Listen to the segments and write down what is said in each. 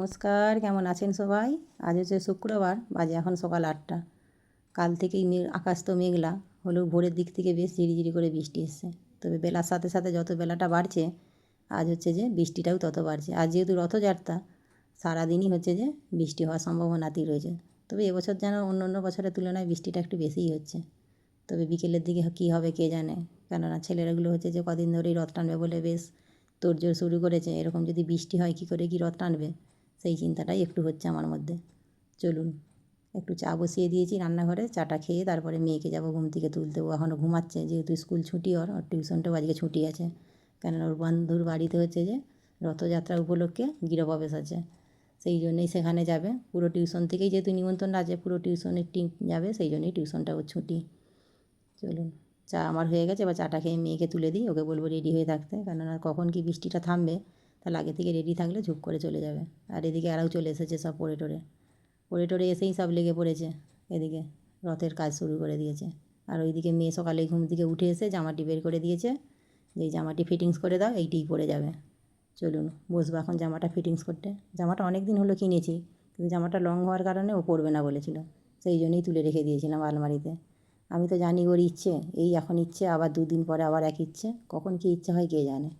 নমস্কার, কেমন আছেন সবাই? আজ হচ্ছে শুক্রবার, বাজে এখন সকাল আটটা। কাল থেকেই আকাশ তো মেঘলা, হলেও ভোরের দিক থেকে বেশ ঝিরিঝিরি করে বৃষ্টি এসছে। তবে বেলার সাথে সাথে যত বেলাটা বাড়ছে, আজ হচ্ছে যে বৃষ্টিটাও তত বাড়ছে। আর যেহেতু রথযাত্রা, সারাদিনই হচ্ছে যে বৃষ্টি হওয়ার সম্ভাবনাতেই রয়েছে। তবে এবছর যেন অন্য অন্য বছরের তুলনায় বৃষ্টিটা একটু বেশিই হচ্ছে। তবে বিকেলের দিকে কী হবে কে জানে? কেননা ছেলেরাগুলো হচ্ছে যে কদিন ধরেই রথ টানবে বলে বেশ তোড়জোড় শুরু করেছে। এরকম যদি বৃষ্টি হয়, কী করে কী রথ টানবে? সেই চিন্তাটাই একটু হচ্ছে আমার মধ্যে। চলুন, একটু চা বসিয়ে দিয়েছি রান্নাঘরে, চাটা খেয়ে তারপরে মেয়েকে যাব ঘুম থেকে তুলতে। ও এখনও ঘুমাচ্ছে, যেহেতু স্কুল ছুটি ওর ওর টিউশনটাও আজকে ছুটি আছে। কেননা ওর বন্ধুর বাড়িতে হচ্ছে যে রথযাত্রা উপলক্ষে গৃহপ্রবেশ আছে। সেই জন্যই সেখানে যাবে। পুরো টিউশন থেকেই যেহেতু নিমন্ত্রণ আছে, পুরো টিউশনের টিম যাবে, সেই জন্যই টিউশনটা ওর ছুটি। চলুন, চা আমার হয়ে গেছে, এবার চাটা খেয়ে মেয়েকে তুলে দিই। ওকে বলব রেডি হয়ে থাকতে, কেননা কখন কি বৃষ্টিটা থামবে তাহলে আগে থেকে রেডি থাকলে ঝুপ করে চলে যাবে। আর এদিকে আরাও চলে এসেছে সব পড়ে টরে পড়ে টরে এসেই সব লেগে পড়েছে। এদিকে রথের কাজ শুরু করে দিয়েছে। আর ওইদিকে মেয়ে সকালে ঘুম থেকে উঠে এসে জামাটি বের করে দিয়েছে। যে জামাটি ফিটিংস করে দাও, এইটিই পরে যাবে। চলুন, বসবো এখন জামাটা ফিটিংস করতে। জামাটা অনেক দিন হলো কিনেছি, কিন্তু জামাটা লং হওয়ার কারণে ও পরবে না বলেছিল। সেই জন্যই তুলে রেখে দিয়েছিলাম আলমারিতে। আমি তো জানি ওর ইচ্ছে, এই এখন ইচ্ছে, আবার দুদিন পরে আবার এক ইচ্ছে। কখন কী ইচ্ছে হয় কে জানে?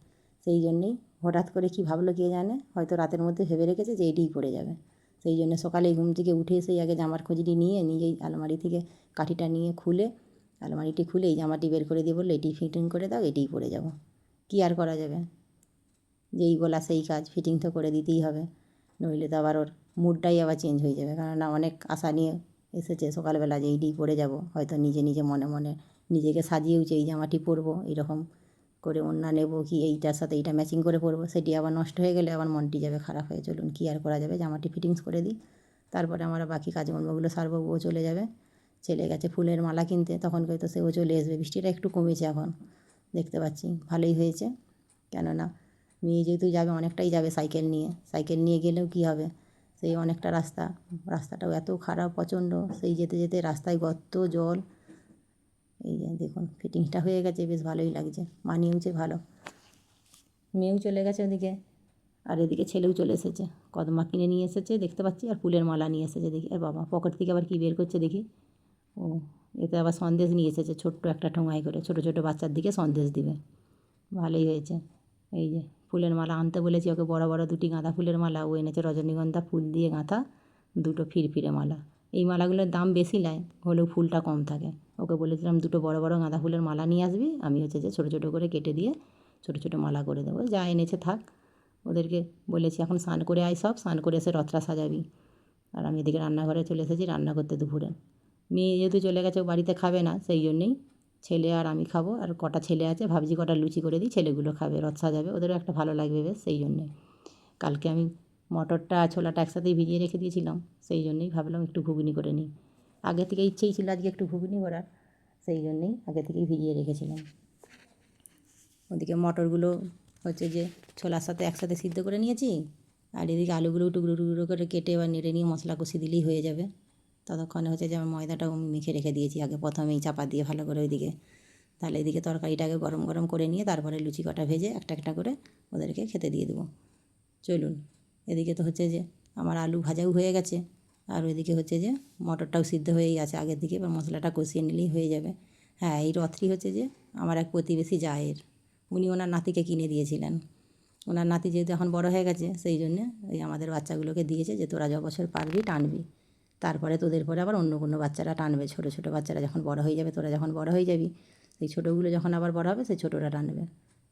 সেই জন্যেই হঠাৎ করে কী ভাবলো কে জানে? হয়তো রাতের মধ্যে ভেবে রেখেছে যে এটিই পড়ে যাবে। সেই জন্য সকালে ঘুম থেকে উঠে এসেই আগে জামার খোঁজটি নিয়ে, নিজেই আলমারি থেকে কাঠিটা নিয়ে খুলে, আলমারিটি খুলে এই জামাটি বের করে দিয়ে বলল, এটি ফিটিং করে দাও, এটিই পরে যাব। কী আর করা যাবে? যেই বলা সেই কাজ ফিটিং তো করে দিতেই হবে। নইলে তো আবার ওর মুডটাই আবার চেঞ্জ হয়ে যাবে। কেননা অনেক আশা নিয়ে এসেছে সকালবেলা যে এইটিই পরে যাব। হয়তো নিজে নিজে মনে মনে নিজেকে সাজিয়েওছে এই জামাটি পরবো, এরকম করে ওড়না নেব, কি এইটার সাথে এইটা ম্যাচিং করে পরবো সেটি আবার নষ্ট হয়ে গেলে আবার মনটি যাবে খারাপ হয়ে, চলুন কী আর করা যাবে, জামাটি ফিটিংস করে দিই। তারপরে আমরা বাকি কাজকর্মগুলো সারবো ও চলে যাবে, ছেলে গেছে ফুলের মালা কিনতে, তখন হয়তো সেও চলে আসবে বৃষ্টিটা একটু কমেছে এখন, দেখতে পাচ্ছি, ভালোই হয়েছে, কেননা মেয়ে যেহেতু যাবে, অনেকটাই যাবে সাইকেল নিয়ে সাইকেল নিয়ে গেলেও কী হবে, সেই অনেকটা রাস্তা, রাস্তাটাও এত খারাপ, প্রচণ্ড, সেই যেতে যেতে রাস্তায় গর্ত, জল এই যে দেখুন ফিটিংসটা হয়ে গেছে, বেশ ভালোই লাগছে। মানিয়েওছে ভালো। মেয়েও চলে গেছে ওদিকে, আর এদিকে ছেলেও চলে এসেছে। কদমা কিনে নিয়ে এসেছে, দেখতে পাচ্ছি, আর ফুলের মালা নিয়ে এসেছে দেখি। আর বাবা পকেট থেকে আবার কী বের করছে দেখি। ও, এতে আবার সন্দেশ নিয়ে এসেছে, ছোট্ট একটা ঠোঙায় করে, ছোটো ছোটো বাচ্চার দিকে সন্দেশ দিবে। ভালোই হয়েছে। এই যে ফুলের মালা আনতে বলেছি ওকে, বড় বড় দুটি গাঁদা ফুলের মালা। ও এনেছে রজনীগন্ধা ফুল দিয়ে গাঁথা, দুটো ফিরফিরে মালা। এই মালাগুলোর দাম বেশি নেয়, হলেও ফুলটা কম থাকে। ওকে বলেছিলাম, দুটো বড় বড় গাঁদা ফুলের মালা নিয়ে আসবি, আমি হচ্ছে যে ছোটো ছোটো করে কেটে দিয়ে ছোটো ছোটো মালা করে দেবো। যা এনেছে থাক। ওদেরকে বলেছি, এখন স্নান করে আয় সব, স্নান করে এসে রথটা সাজাবি। আর আমি এদিকে রান্নাঘরে চলে এসেছি, রান্না করতে দুপুরে। মেয়ে যেহেতু চলে গেছে বাড়িতে খাবে না, সেই জন্যেই ছেলে আর আমি খাব। আর কটা ছেলে আছে, ভাবছি কটা লুচি করে দিই, ছেলেগুলো খাবে, রথ সাজাবে, ওদেরও একটা ভালো লাগবে বেশ, সেই জন্যে। কালকে আমি মটরটা, ছোলাটা একসাথেই ভিজিয়ে রেখে দিয়েছিলাম। সেই জন্যই ভাবলাম একটু ঘুগনি করে নিই। আগে থেকে ইচ্ছেই ছিল আজকে একটু ঘুগনি করার, সেই জন্যেই আগে থেকেই ভিজিয়ে রেখেছিলাম। ওদিকে মটরগুলো হচ্ছে যে ছোলার সাথে একসাথে সিদ্ধ করে নিয়েছি, আর এদিকে আলুগুলো টুকরো টুকরো করে কেটে বা নেড়ে নিয়ে মশলা কষি দিলেই হয়ে যাবে। ততক্ষণে হচ্ছে যে আমার ময়দাটাও মেখে রেখে দিয়েছি, আগে প্রথমেই চাপা দিয়ে ভালো করে ওইদিকে। তাহলে এদিকে তরকারিটাকে গরম গরম করে নিয়ে তারপরে লুচি কটা ভেজে একটা একটা করে ওদেরকে খেতে দিয়ে দেবো। চলুন। এদিকে তো হচ্ছে যে আমার আলু ভাজাও হয়ে গেছে। আর ওইদিকে হচ্ছে যে মটরটাও সিদ্ধ হয়েই আছে আগের দিকে, এবার মশলাটা কষিয়ে নিলেই হয়ে যাবে। হ্যাঁ এই রথটি হচ্ছে যে আমার এক প্রতিবেশী জায়ের। উনি ওনার নাতিকে কিনে দিয়েছিলেন। ওনার নাতি যেহেতু এখন বড় হয়ে গেছে, সেই জন্যে ওই আমাদের বাচ্চাগুলোকে দিয়েছে যে তোরা য বছর পারবি টানবি। তারপরে তোদের পরে আবার অন্য কোনো বাচ্চারা টানবে। ছোটো ছোটো বাচ্চারা যখন বড় হয়ে যাবে, তোরা যখন বড় হয়ে যাবি, সেই ছোটোগুলো যখন আবার বড় হবে, সেই ছোটোরা টানবে।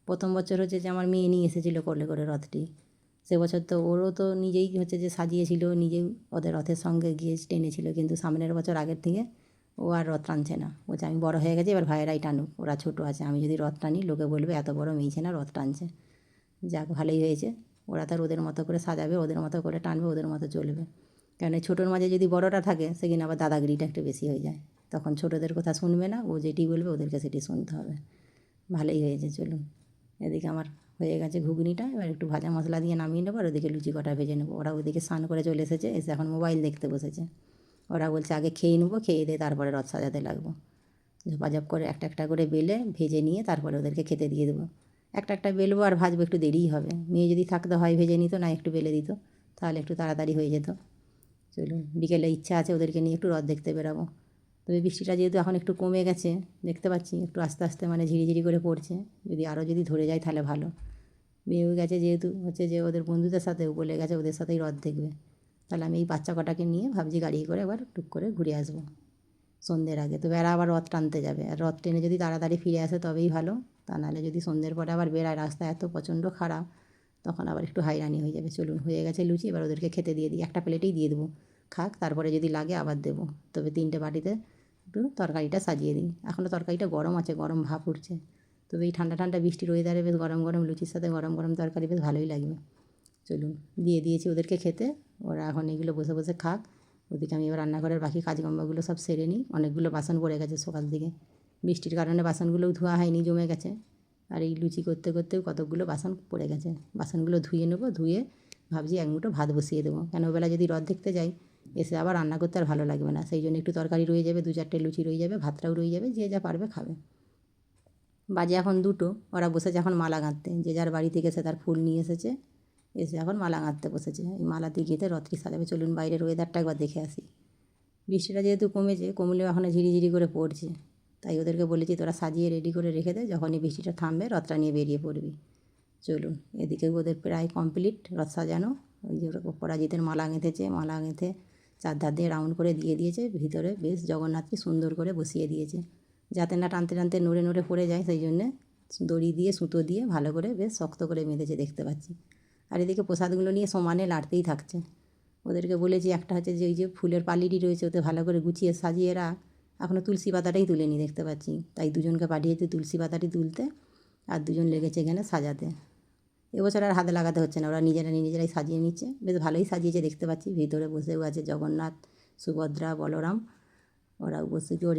প্রথম বছর হচ্ছে যে আমার মেয়ে নিয়ে এসেছিল করলে করে রথটি। সে বছর তো ওরও তো নিজেই হচ্ছে যে সাজিয়েছিল, নিজেই ওদের রথের সঙ্গে গিয়ে টেনেছিল। কিন্তু সামনের বছর আগের থেকে ও আর রথ টানছে না। বলছে আমি বড় হয়ে গেছি, এবার ভাইয়েরাই টানুক, ওরা ছোটো আছে। আমি যদি রথ টানি, লোকে বলবে এত বড় মেয়েছে না রথ টানছে। যাক, ভালোই হয়েছে। ওরা তার ওদের মতো করে সাজাবে, ওদের মতো করে টানবে, ওদের মতো চলবে। কারণ ছোটোর মাঝে যদি বড়টা থাকে, সেখানে আবার দাদাগিরিটা একটু বেশি হয়ে যায়। তখন ছোটোদের কথা শুনবে না, ও যেটি বলবে ওদেরকে সেটি শুনতে হবে। ভালোই হয়েছে, চলুন। এদিকে আমার হয়ে গেছে ঘুগনিটা, এবার একটু ভাজা মশলা দিয়ে নামিয়ে নেব আর ওদিকে লুচি কটা ভেজে নেব। ওরা ওদিকে স্নান করে চলে এসেছে, এসে এখন মোবাইল দেখতে বসেছে। ওরা বলছে, আগে খেয়ে নেব, খেয়ে দিয়ে তারপরে রথ সাজাতে লাগবো। ঝপাঝপ করে একটা একটা করে বেলে, ভেজে নিয়ে তারপরে ওদেরকে খেতে দিয়ে দেবো। একটা একটা বেলবো আর ভাজবো একটু দেরিই হবে। মেয়ে যদি থাকতে, হয় ভেজে নিত, না একটু বেলে দিত, তাহলে একটু তাড়াতাড়ি হয়ে যেত। চলুন, বিকেলে ইচ্ছা আছে ওদেরকে নিয়ে একটু রথ দেখতে বেরাবো। তবে বৃষ্টিটা যেহেতু এখন একটু কমে গেছে, দেখতে পাচ্ছি, একটু আস্তে আস্তে মানে ঝিরিঝিরি করে পড়ছে। যদি আরও যদি ধরে যায়, তাহলে ভালো। মেয়েও গেছে যেহেতু হচ্ছে যে ওদের বন্ধুদের সাথেও বলে গেছে, ওদের সাথেই রথ দেখবে। তাহলে আমি এই বাচ্চা কটাকে নিয়ে ভাবছি গাড়ি করে এবার টুক করে ঘুরে আসব সন্ধ্যের আগে। তো বেড়া আবার রথ টানতে যাবে। আর রথ টেনে যদি তাড়াতাড়ি ফিরে আসে তবেই ভালো। তা নাহলে যদি সন্ধ্যের পরে আবার বেড়ায় রাস্তা এত প্রচণ্ড খারাপ, তখন আবার একটু হাইরানি হয়ে যাবে। চলুন, হয়ে গেছে লুচি, এবার ওদেরকে খেতে দিয়ে দিই। একটা প্লেটেই দিয়ে দেবো। খাক, তারপরে যদি লাগে আবার দেবো। তবে তিনটে বাটিতে একটু তরকারিটা সাজিয়ে দিই। এখনও তরকারিটা গরম আছে, গরম ভাপ উঠছে। তবে এই ঠান্ডা ঠান্ডা বৃষ্টির ওয়েদারে বেশ গরম গরম লুচির সাথে গরম গরম তরকারি বেশ ভালোই লাগবে। চলুন, দিয়ে দিয়েছি ওদেরকে খেতে। ওরা এখন এগুলো বসে বসে খাক। ওদিকে আমি এবার রান্নাঘরের বাকি কাজকর্মগুলো সব সেরে নিই। অনেকগুলো বাসন পড়ে গেছে সকাল দিকে বৃষ্টির কারণে বাসনগুলোও ধোয়া হয়নি, জমে গেছে। আর এই লুচি করতে করতেও কতকগুলো বাসন পড়ে গেছে। বাসনগুলো ধুয়ে নেব, ধুয়ে ভাবছি এক মুঠো ভাত বসিয়ে দেবো। কেন ওবেলা যদি রথ দেখতে যাই, এসে আবার রান্না করতে আর ভালো লাগবে না। সেই জন্য একটু তরকারি রয়ে যাবে, দু চারটে লুচি রয়ে যাবে, ভাতটাও রয়ে যাবে, যে যা পারবে খাবে। বাজে এখন দুটো। ওরা বসেছে এখন মালা গাঁথতে। যে যার বাড়ি থেকে সে তার ফুল নিয়ে এসেছে, এসে এখন মালা গাঁথতে বসেছে। এই মালা দিয়ে গিয়ে রথটি সাজাবে চলুন বাইরের ওয়েদারটা একবার দেখে আসি। বৃষ্টিটা যেহেতু কমেছে, কমলেও এখনও ঝিরিঝিরি করে পড়ছে। তাই ওদেরকে বলেছি, তোরা সাজিয়ে রেডি করে রেখে দে। যখনই বৃষ্টিটা থামবে, রথটা নিয়ে বেরিয়ে পড়বি। চলুন, এদিকে ওদের প্রায় কমপ্লিট রথ সাজানো। ওই যে পরাজিতের মালা গেঁথেছে। মালা গেঁথে চারধার দিয়ে রাউন্ড করে দিয়ে দিয়েছে। ভিতরে বেশ জগন্নাথকে সুন্দর করে বসিয়ে দিয়েছে। যাতে না টানতে টানতে নড়ে নড়ে পড়ে যায় সেই জন্যে দড়ি দিয়ে, সুতো দিয়ে ভালো করে বেশ শক্ত করে বেঁধেছে দেখতে পাচ্ছি। আর এদিকে প্রসাদগুলো নিয়ে সমানে লাড়তেই থাকছে। ওদেরকে বলেছি একটা হচ্ছে যে, ওই যে ফুলের পালিটি রয়েছে ওতে ভালো করে গুছিয়ে সাজিয়ে রাখ। এখনও তুলসী পাতাটাই তুলেনি দেখতে পাচ্ছি। তাই দুজনকে পাঠিয়েছি তুলসী পাতাটি তুলতে আর দুজন লেগেছে এখানে সাজাতে। এবছর আর হাতে লাগাতে হচ্ছে না, ওরা নিজেরা নিজেরাই সাজিয়ে নিচ্ছে। বেশ ভালোই সাজিয়েছে দেখতে পাচ্ছি। ভিতরে বসেও আছে জগন্নাথ, সুভদ্রা, বলরাম ওরাও বসে ওর